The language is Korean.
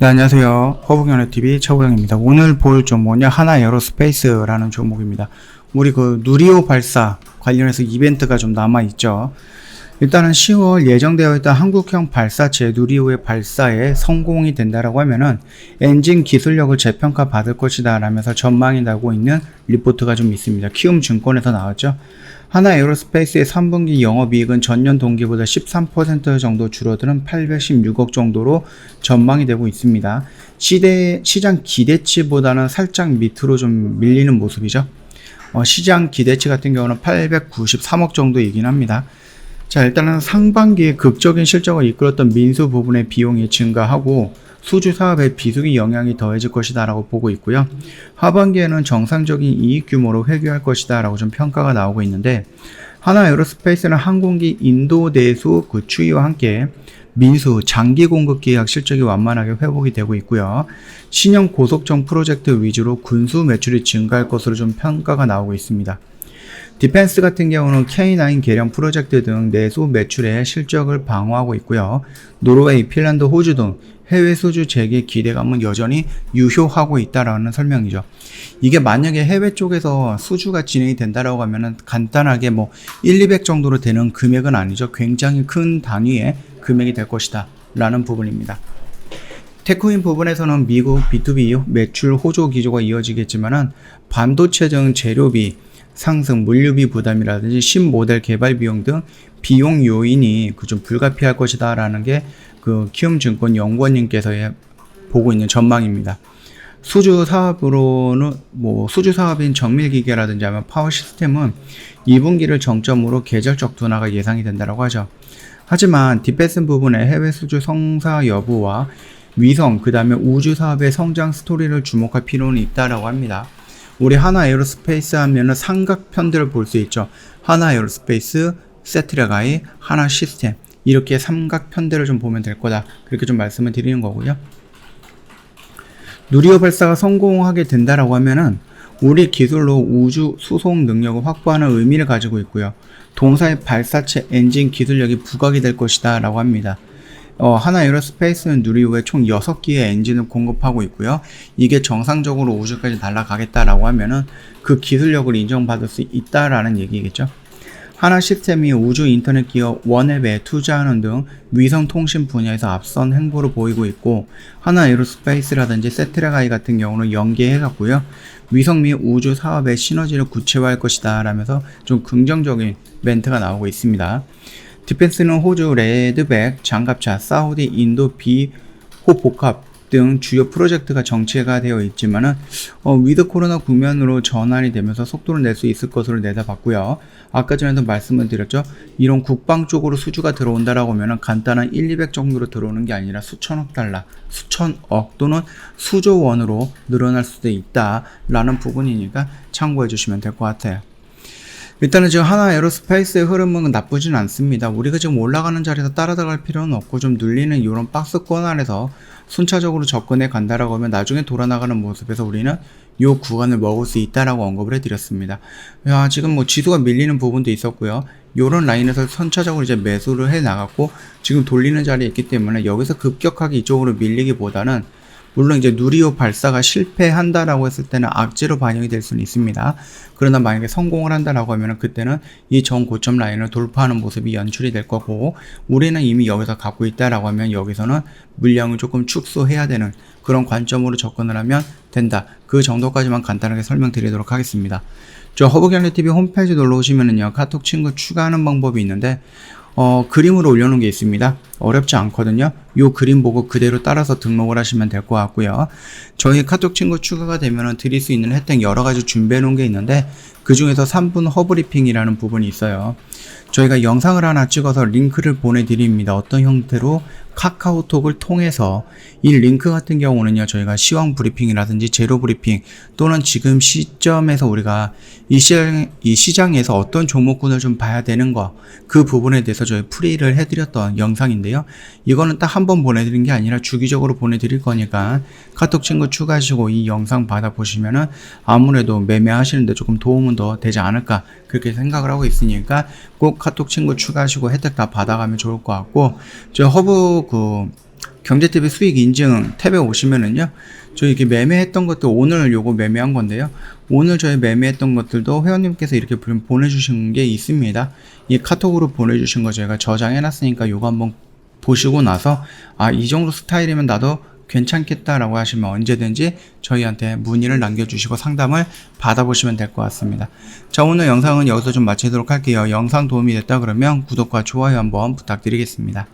네, 안녕하세요. 허브경례TV 최보영입니다. 오늘 볼 종목은요, 하나 에어로스페이스라는 종목입니다. 우리 그 누리호 발사 관련해서 이벤트가 좀 남아있죠. 일단은 10월 예정되어 있던 한국형 발사체 누리호의 발사에 성공이 된다라고 하면은 엔진 기술력을 재평가 받을 것이다 라면서 전망이 나고 있는 리포트가 좀 있습니다. 키움 증권에서 나왔죠. 하나 에어로스페이스의 3분기 영업이익은 전년 동기보다 13% 정도 줄어드는 816억 정도로 전망이 되고 있습니다. 시대, 시장 기대치보다는 살짝 밑으로 좀 밀리는 모습이죠. 어, 시장 기대치 같은 경우는 893억 정도이긴 합니다. 자, 일단은 상반기에 극적인 실적을 이끌었던 민수 부분의 비용이 증가하고 수주 사업의 비수기 영향이 더해질 것이다라고 보고 있고요. 하반기에는 정상적인 이익 규모로 회귀할 것이다라고 좀 평가가 나오고 있는데 하나 에어로스페이스는 항공기 인도 내수 그 추이와 함께 민수 장기 공급 계약 실적이 완만하게 회복이 되고 있고요. 신형 고속정 프로젝트 위주로 군수 매출이 증가할 것으로 좀 평가가 나오고 있습니다. 디펜스 같은 경우는 K9 개량 프로젝트 등 내수 매출의 실적을 방어하고 있고요. 노르웨이, 핀란드, 호주 등 해외 수주 재개 기대감은 여전히 유효하고 있다라는 설명이죠. 이게 만약에 해외 쪽에서 수주가 진행이 된다라고 하면은 간단하게 뭐 1, 200 정도로 되는 금액은 아니죠. 굉장히 큰 단위의 금액이 될 것이다. 라는 부분입니다. 테크인 부분에서는 미국 B2B 매출 호조 기조가 이어지겠지만은 반도체 등 재료비, 상승, 물류비 부담이라든지 신모델 개발 비용 등 비용 요인이 그 좀 불가피할 것이다 라는 게 그 키움증권 연구원님께서 보고 있는 전망입니다. 수주 사업으로는 뭐 수주 사업인 정밀기계라든지 아니면 파워 시스템은 2분기를 정점으로 계절적 둔화가 예상이 된다고 하죠. 하지만 디펜스 부분의 해외 수주 성사 여부와 위성 그 다음에 우주 사업의 성장 스토리를 주목할 필요는 있다라고 합니다. 우리 하나 에어로스페이스 하면은 삼각편들을 볼 수 있죠. 하나 에어로스페이스, 세트라가이, 하나 시스템 이렇게 삼각편들을 좀 보면 될 거다. 그렇게 좀 말씀을 드리는 거고요. 누리호 발사가 성공하게 된다라고 하면은 우리 기술로 우주 수송 능력을 확보하는 의미를 가지고 있고요. 동사의 발사체 엔진 기술력이 부각이 될 것이다 라고 합니다. 어, 하나 에어로스페이스는 누리호에 총 6기의 엔진을 공급하고 있고요. 이게 정상적으로 우주까지 날아가겠다라고 하면은 그 기술력을 인정받을 수 있다라는 얘기겠죠. 하나 시스템이 우주 인터넷 기업 원앱에 투자하는 등 위성 통신 분야에서 앞선 행보를 보이고 있고 하나 에어로스페이스라든지 세트라가이 같은 경우는 연계해 갔고요. 위성 및 우주 사업의 시너지를 구체화할 것이다 라면서 좀 긍정적인 멘트가 나오고 있습니다. 디펜스는 호주 레드백, 장갑차, 사우디, 인도 비 호복합 등 주요 프로젝트가 정체가 되어 있지만은 어, 위드 코로나 국면으로 전환이 되면서 속도를 낼 수 있을 것으로 내다봤고요. 아까 전에도 말씀을 드렸죠. 이런 국방 쪽으로 수주가 들어온다라고 하면은 간단한 1, 200 정도로 들어오는 게 아니라 수천억 달러, 수천억 또는 수조 원으로 늘어날 수도 있다라는 부분이니까 참고해 주시면 될 것 같아요. 일단은 지금 하나 에어로스페이스의 흐름은 나쁘진 않습니다. 우리가 지금 올라가는 자리에서 따라다갈 필요는 없고 좀 눌리는 이런 박스권 안에서 순차적으로 접근해 간다라고 하면 나중에 돌아나가는 모습에서 우리는 이 구간을 먹을 수 있다라고 언급을 해드렸습니다. 야, 지금 뭐 지수가 밀리는 부분도 있었고요. 요런 라인에서 선차적으로 이제 매수를 해 나갔고 지금 돌리는 자리에 있기 때문에 여기서 급격하게 이쪽으로 밀리기보다는 물론 이제 누리호 발사가 실패한다라고 했을 때는 악재로 반영이 될 수는 있습니다. 그러나 만약에 성공을 한다라고 하면 그때는 이 전 고점 라인을 돌파하는 모습이 연출이 될 거고 우리는 이미 여기서 갖고 있다라고 하면 여기서는 물량을 조금 축소해야 되는 그런 관점으로 접근을 하면 된다. 그 정도까지만 간단하게 설명드리도록 하겠습니다. 저 허브갤레TV 홈페이지 놀러 오시면은요 카톡 친구 추가하는 방법이 있는데 어, 그림으로 올려놓은 게 있습니다. 어렵지 않거든요. 이 그림 보고 그대로 따라서 등록을 하시면 될 것 같고요. 저희 카톡 친구 추가가 되면 드릴 수 있는 혜택 여러 가지 준비해 놓은 게 있는데 그 중에서 3분 허브리핑이라는 부분이 있어요. 저희가 영상을 하나 찍어서 링크를 보내드립니다. 어떤 형태로 카카오톡을 통해서 이 링크 같은 경우는요 저희가 시황 브리핑이라든지 제로 브리핑 또는 지금 시점에서 우리가 이 시장 이 시장에서 어떤 종목군을 좀 봐야 되는 거 그 부분에 대해서 저희 풀이를 해드렸던 영상인데 요 이거는 딱 한 번 보내드린 게 아니라 주기적으로 보내드릴 거니까 카톡 친구 추가하시고 이 영상 받아 보시면은 아무래도 매매하시는데 조금 도움은 더 되지 않을까 그렇게 생각을 하고 있으니까 꼭 카톡 친구 추가하시고 혜택 다 받아가면 좋을 것 같고 저 허브 그 경제TV 수익 인증 탭에 오시면은요. 저희 이렇게 매매했던 것도 오늘 요거 매매한 건데요. 오늘 저희 매매했던 것들도 회원님께서 이렇게 보- 보내주신 게 있습니다. 이 카톡으로 보내주신 거 저희가 저장해놨으니까 요거 한번 보시고 나서 아 이 정도 스타일이면 나도 괜찮겠다라고 하시면 언제든지 저희한테 문의를 남겨주시고 상담을 받아보시면 될 것 같습니다. 자 오늘 영상은 여기서 좀 마치도록 할게요. 영상 도움이 됐다 그러면 구독과 좋아요 한번 부탁드리겠습니다.